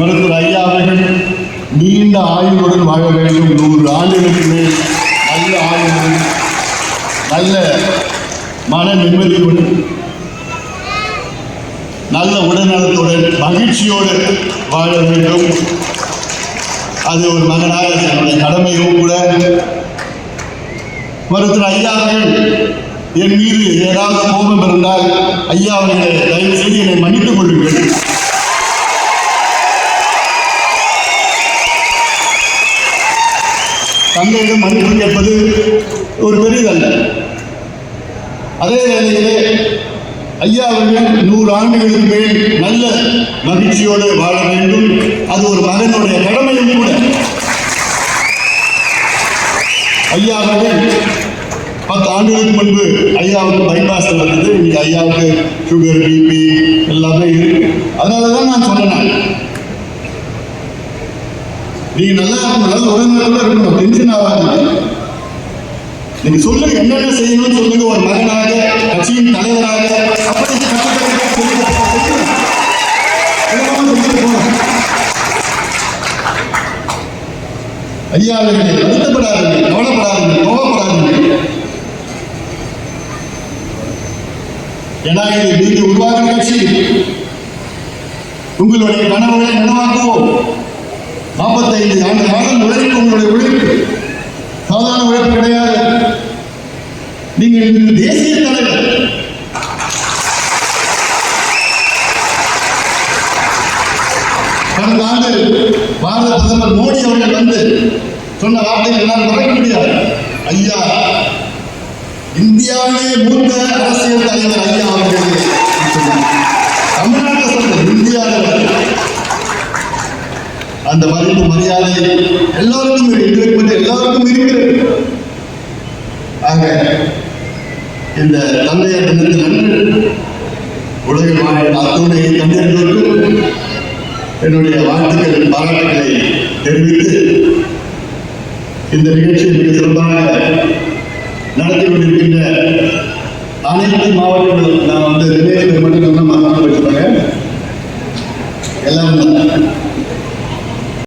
மருத்துவர் ஐயா அவர்கள் நீண்ட ஆயுளுடன் வாழ வேண்டும். நூறு ஆண்டுகளுக்கு மேல் நல்ல ஆயுளுடன் நல்ல மன நிம்மதியுடன் நல்ல உடல்நலத்துடன் மகிழ்ச்சியோடு வாழ வேண்டும். அது ஒரு மகனாக என்னுடைய கடமையும் கூட. மருத்துவர் ஐயா அவர்கள் என் மீது ஏதாவது கோபம் இருந்தால் ஐயா தந்தையிடம் மன்னிப்பு கேட்பது ஒரு பெரியதல்ல அதே வேளையிலே ஐயா அவர்கள் நூறு ஆண்டுகளுக்கு மேல் நல்ல மகிழ்ச்சியோடு வாழ வேண்டும். அது ஒரு மகனுடைய கடமையும் கூட. ஐயா அவர்கள் பத்து ஆண்டுகளுக்கு முன்பு ஐயாவுக்கு பைபாஸ் நடந்தது. இன்னைக்கு ஐயாவுக்கு சுகர் பிபி எல்லாமே இருக்கு. அதனால தான் நான் சொன்னேன். நீங்க நல்லா இருக்கணும். நல்ல உடல்நலத்தோட இருக்கணும். செய்யணும்னு சொல்லுங்க ஒரு மகனாக கட்சியின் தலைவராக அப்படி கட்டுக்கட்டுக்கா சொல்லுங்க. சொல்லுங்க. ஐயா அவர்களே வருத்தப்படாதீங்க கவலைப்படாதீங்க கோபப்படாதீங்க ஏன்னா இது நீங்க உருவாக்கும் கட்சி உங்களுடைய கனவுகளை நனவாக்குவோம் நாற்பத்தைந்து ஆண்டு காலம் உழைப்பு உங்களுடைய தேசிய தலைவர். கடந்த ஆண்டு பாரத பிரதமர் மோடி அவர்கள் வந்து சொன்ன வார்த்தைகள் என்னால் மறக்க முடியாது. ஐயா இந்தியாவிலே மூத்த அரசியல் தலைவர் ஐயா அவர்கள் தமிழ்நாட்டில் தமிழ்நாட்டை சொல்ற இந்தியாவில் அந்த மதிப்பு மரியாதை எல்லாருக்கும் இருக்கு. மட்டும் எல்லாருக்கும் இருக்கிறது. ஆக இந்த தந்தையர் தினத்தில் அன்று உலகில் வாழ்ந்த அத்துணை தந்தையர்களுக்கும் என்னுடைய வாழ்த்துக்கள் பாராட்டுகளை தெரிவித்து இந்த நிகழ்ச்சியை மிக சிறப்பாக நடத்தி கொண்டிருக்கின்ற அனைத்து மாவட்டங்களும். நான் வந்து நிலையத்தில் மட்டும் சொன்ன